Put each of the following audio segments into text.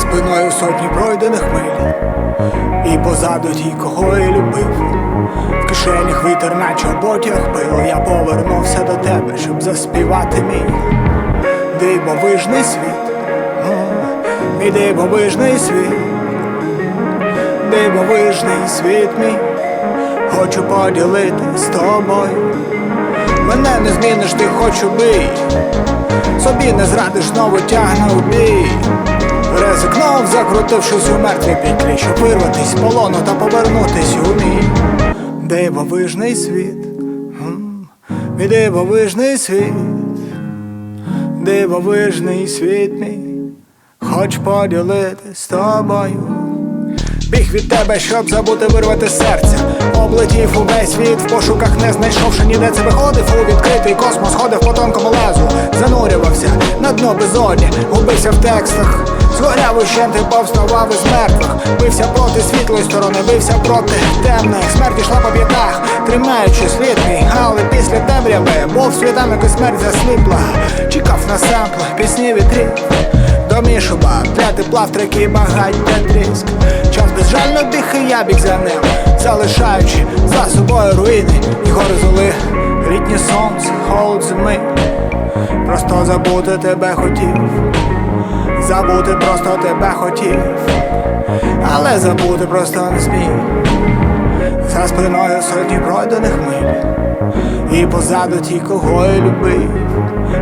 спиною сотні пройдених миль, і позаду ті, кого я любив. В кишенях вітер, наче потяг пил. Я повернувся до тебе, щоб заспівати мій дивовижний світ, мій дивовижний світ, дивовижний світ мій, хочу поділити з тобою. Мене не зміниш, ти хочу бий. Собі не зрадиш, знову тягне у бій. Закрутившись у мертвій петлі, щоб вирватись полону та повернутись у мій дивовижний світ. Мій дивовижний світ, дивовижний світ мій, хоч поділити з тобою. Біг від тебе, щоб забути вирвати серця. Облетів увесь світ в пошуках, не знайшовши ніде це виходив у відкритий космос, ходив по тонкому лезу, занурювався на дно безодні, губився в текстах, згоряв ущенти, повставав із мертвих, бився проти світлої сторони, бився проти темних. Смерть йшла по п'ятах, тримаючи слід але після темряви був світанок і смерть засліпла. Чекав на сампли, пісні вітрів. Домішува, для тепла в треки багаття тріск Час безжально і я біг за ним Залишаючи за собою руїни і гори золи Літнє сонце, холод зими. Просто забути тебе хотів. Забути просто тебе хотів. Але забути просто не зміг. За спиною сотні пройдених миль. І позаду ті, кого я любив.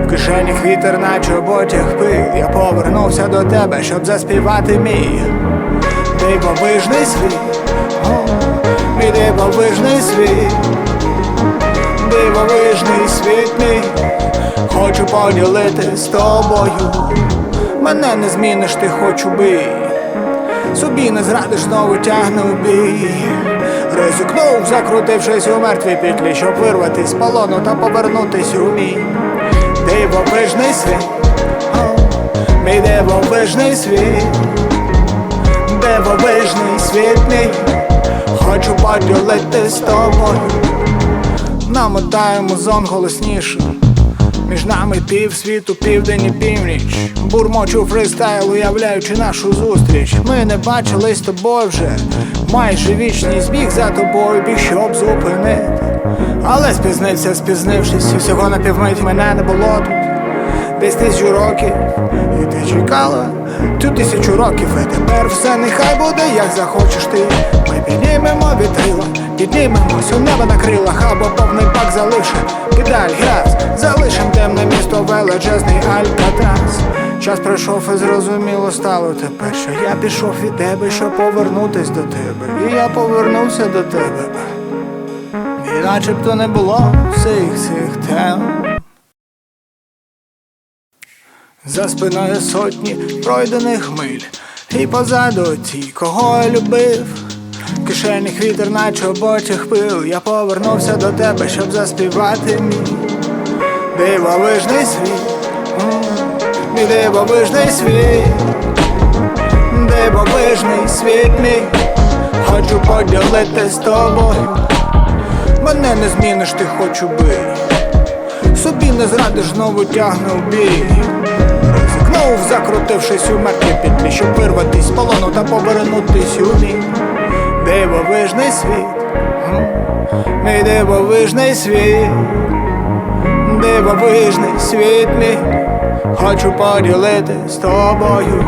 В кишенях вітер, наче потяг пив. Я повернувся до тебе, щоб заспівати мій. Дивовижний світ. Мій дивовижний світ світ Хочу поділити з тобою. Мене не зміниш, ти хочу бий Собі не зрадиш, знову тягне у бій. Ризикнув, закрутившись у мертвій петлі, щоб вирватись з полону та повернутись у мій. Дивовижний світ, мій дивовижний світ, дивовижний світ мій, хочу поділити з тобою. Намотаємо зон голосніше. Між нами пів світу, південь і північ. Бурмочу фристайл, уявляючи нашу зустріч. Ми не бачились з тобою вже. Майже вічний збіг за тобою біг, щоб зупинити. Але спізнився, спізнившись, і всього на півмить мене не було тут. Десь тисячу років, і ти чекала ту тисячу років, і тепер все нехай буде, як захочеш ти. Ми піднімемо піднімемось у небо на крилах, або повний пак залишим педаль, газ, залишим темне місто, величезний алькатрас. Час пройшов і зрозуміло стало тепер, що я пішов від тебе, щоб повернутись до тебе. І я повернувся до тебе. І начебто не було всіх цих тем. За спиною сотні пройдених миль, і позаду ті, кого я любив. Кишенях вітер, наче потяг пил. Я повернувся до тебе, щоб заспівати мій дивовижний світ, мій дивовижний світ, дивовижний світ мій, хочу поділити з тобою. Мене не зміниш, ти хочу бий. Собі не зрадиш, знову тягне в бій. Закрутившись у мертвій петлі, щоб вирватись з полону та повернутись у мій дивовижний світ, мій дивовижний світ, дивовижний світ мій, хочу поділити з тобою.